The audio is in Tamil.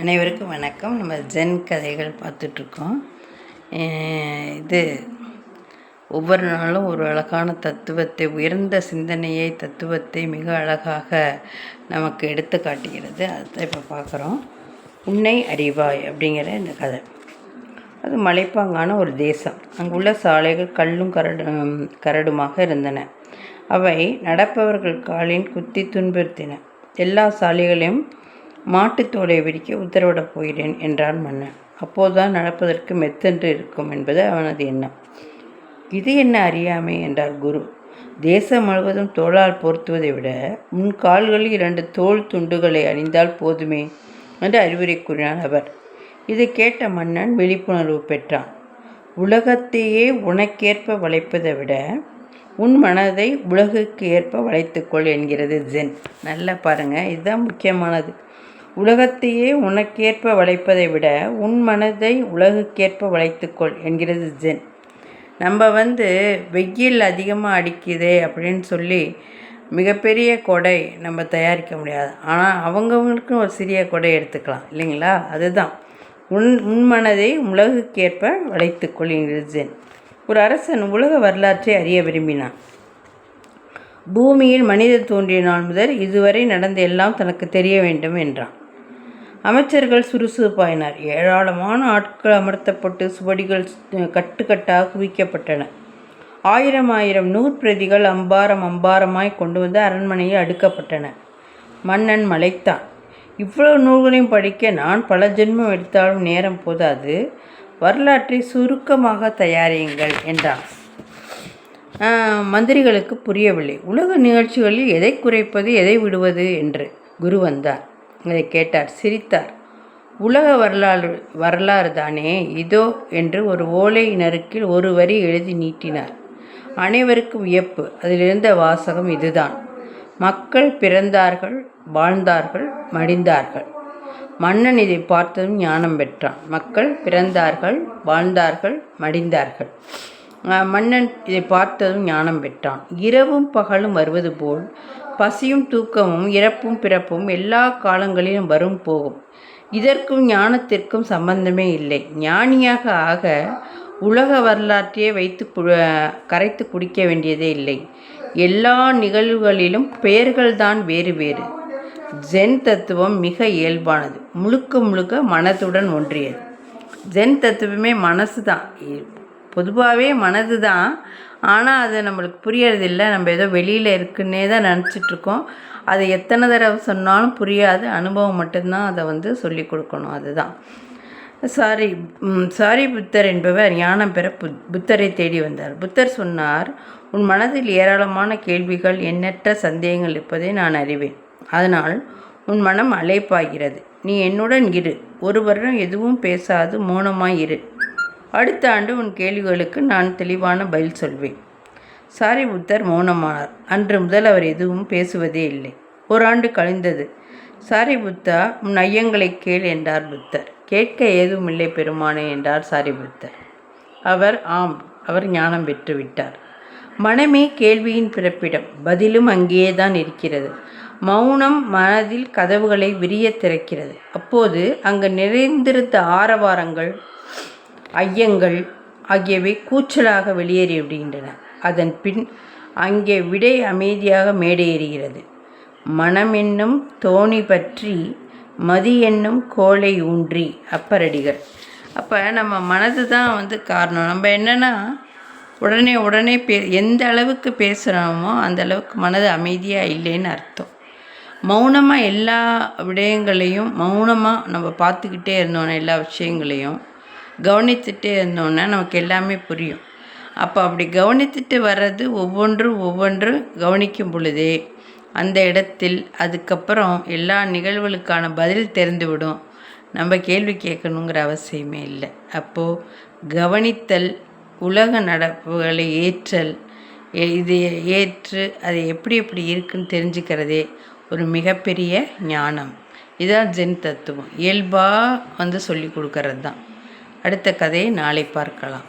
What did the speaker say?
அனைவருக்கும் வணக்கம். நம்ம ஜென் கதைகள் பார்த்துட்ருக்கோம். இது ஒவ்வொரு நாளும் ஒரு அழகான தத்துவத்தை உயர்ந்த சிந்தனையை தத்துவத்தை மிக அழகாக நமக்கு எடுத்து காட்டுகிறது. அதுதான் இப்போ பார்க்குறோம். உன்னை அறிவாய் அப்படிங்கிற இந்த கதை. அது மலைப்பாங்கான ஒரு தேசம். அங்குள்ள சாலைகள் கல்லும் கரடு கரடுமாக இருந்தன. அவை நடப்பவர்கள் காலின் குத்தி துன்புறுத்தின. எல்லா சாலைகளையும் மாட்டுத்தோலை விரிக்க உத்தரவிட போகிறேன் என்றான் மன்னன். அப்போதுதான் நடப்பதற்கு மெத்தென்று இருக்கும் என்பது அவனது எண்ணம். இது என்ன அறியாமை என்றார் குரு. தேசம் முழுவதும் தோளால் பொருத்துவதை விட முன் கால்களில் இரண்டு தோல் துண்டுகளை அணிந்தால் போதுமே என்று அறிவுரை கூறினார் அவர். இதை கேட்ட மன்னன் விழிப்புணர்வு பெற்றான். உலகத்தையே உனக்கேற்ப வளைப்பதை விட உன் மனதை உலகுக்கு ஏற்ப வளைத்துக்கொள் என்கிறது ஜென். நல்லா பாருங்கள் இதுதான் முக்கியமானது. உலகத்தையே உனக்கேற்ப வளைப்பதை விட உன் மனதை உலகுக்கேற்ப வளைத்துக்கொள் என்கிறது ஜென். நம்ம வந்து வெயில் அதிகமாக அடிக்குதே அப்படின்னு சொல்லி மிகப்பெரிய கொடை நம்ம தயாரிக்க முடியாது. ஆனால் அவங்கவுங்களுக்கும் ஒரு சிறிய கொடை எடுத்துக்கலாம். இல்லைங்களா? அதுதான். உன் உன் மனதை உலகுக்கேற்ப வளைத்துக்கொள் என்கிறது ஜென். ஒரு அரசன் உலக வரலாற்றை அறிய விரும்பினான். பூமியில் மனித தோன்றிய நாள் முதல் இதுவரை நடந்த எல்லாம் தனக்கு தெரிய வேண்டும் என்றான். அமைச்சர்கள் சுறுசுறுப்பாயினர். ஏராளமான ஆட்கள் அமர்த்தப்பட்டு சுவடிகள் கட்டுக்கட்டாக குவிக்கப்பட்டன. ஆயிரம் ஆயிரம் நூற்பிரதிகள் அம்பாரம் அம்பாரமாய் கொண்டு வந்து அரண்மனையில் அடுக்கப்பட்டன. மன்னன் மலைத்தான். இவ்வளவு நூல்களையும் படிக்க நான் பல ஜென்மம் எடுத்தாலும் நேரம் போதாது. வரலாற்றை சுருக்கமாக தயாரியுங்கள் என்றான். மந்திரிகளுக்கு புரியவில்லை. உலக நிகழ்ச்சிகளில் எதை குறைப்பது எதை விடுவது என்று குரு வந்தார். அதை கேட்டார். சிரித்தார். உலக வரலாறு வரலாறு தானே? இதோ என்று ஒரு ஓலை நறுக்கில் ஒரு வரி எழுதி நீட்டினார். அனைவருக்கும் வியப்பு. அதிலிருந்த வாசகம் இதுதான். மக்கள் பிறந்தார்கள் வாழ்ந்தார்கள் மடிந்தார்கள். மன்னன் இதை பார்த்ததும் ஞானம் பெற்றான். மக்கள் பிறந்தார்கள் வாழ்ந்தார்கள் மடிந்தார்கள். மன்னன் இதை பார்த்ததும் ஞானம் பெற்றான். இரவும் பகலும் வருவது போல் பசியும் தூக்கமும் இறப்பும் பிறப்பும் எல்லா காலங்களிலும் வரும் போகும். இதற்கும் ஞானத்திற்கும் சம்பந்தமே இல்லை. ஞானியாக ஆக உலக வரலாற்றையே வைத்து கரைத்து குடிக்க வேண்டியதே இல்லை. எல்லா நிகழ்வுகளிலும் பெயர்கள்தான் வேறு வேறு. ஜென் தத்துவம் மிக இயல்பானது. முழுக்க முழுக்க மனதுடன் ஒன்றியது. ஜென் தத்துவமே மனசு தான் பொதுவாகவே மனது தான் ஆனால் அது நம்மளுக்கு புரியறதில்ல. நம்ம ஏதோ வெளியில் இருக்குன்னே தான் நினச்சிட்ருக்கோம். அது எத்தனை தடவை சொன்னாலும் புரியாது. அனுபவம் மட்டும்தான் அதை வந்து சொல்லி கொடுக்கணும். அதுதான். சாரி சாரி புத்தர் என்பவர் ஞானம் பெற புத் புத்தரை தேடி வந்தார். புத்தர் சொன்னார் உன் மனதில் ஏராளமான கேள்விகள் எண்ணற்ற சந்தேகங்கள் இருப்பதை நான் அறிவேன். அதனால் உன் மனம் அழைப்பாகிறது. நீ என்னுடன் இரு. ஒரு வருடம் எதுவும் பேசாது. மௌனமாய் இரு. அடுத்த ஆண்டு உன் கேள்விகளுக்கு நான் தெளிவான பதில் சொல்வேன். சாரி புத்தர் மௌனமானார். அன்று முதல் அவர் எதுவும் பேசுவதே இல்லை. ஓராண்டு கழிந்தது. சாரி புத்தா உன் ஐயங்களை கேள் என்றார் புத்தர். கேட்க ஏதும் இல்லை பெருமானே என்றார் சாரி புத்தர். அவர் ஆம் அவர் ஞானம் பெற்றுவிட்டார் மனமே கேள்வியின் பிறப்பிடம். பதிலும் அங்கேயே தான் இருக்கிறது. மௌனம் மனதில் கதவுகளை விரிய திறக்கிறது. அப்போது அங்கு நிறைந்திருந்த ஆரவாரங்கள் ஐயங்கள் ஆகியவை கூச்சலாக வெளியேறி விடுகின்றன. அதன் பின் அங்கே விடை அமைதியாக மேடையேறுகிறது மனம் என்னும் தோணி பற்றி மதி என்னும் கோலை ஊன்றி அப்பரடிகள். அப்போ நம்ம மனது தான் வந்து காரணம். நம்ம என்னென்னா உடனே உடனே பே எந்த அளவுக்கு பேசுகிறோமோ அந்த அளவுக்கு மனது அமைதியாக இல்லைன்னு அர்த்தம். மௌனமாக எல்லா விடயங்களையும் மௌனமாக நம்ம பார்த்துக்கிட்டே இருந்தோன்னா எல்லா விஷயங்களையும் கவனித்துட்டே இருந்தோன்னா நமக்கு எல்லாமே புரியும். அப்போ அப்படி கவனித்துட்டு வர்றது ஒவ்வொன்றும் ஒவ்வொன்றும் கவனிக்கும் பொழுதே அந்த இடத்தில் அதுக்கப்புறம் எல்லா நிகழ்வுகளுக்கான பதில் தெரிந்துவிடும். நம்ம கேள்வி கேட்கணுங்கிற அவசியமே இல்லை. அப்போது கவனித்தல் உலக நடப்புகளை ஏற்றல் இது ஏற்று அது எப்படி எப்படி இருக்குன்னு தெரிஞ்சுக்கிறதே ஒரு மிகப்பெரிய ஞானம். இதுதான் ஜென் தத்துவம். இயல்பாக வந்து சொல்லி கொடுக்கறது தான் அடுத்த கதையை நாளை பார்க்கலாம்.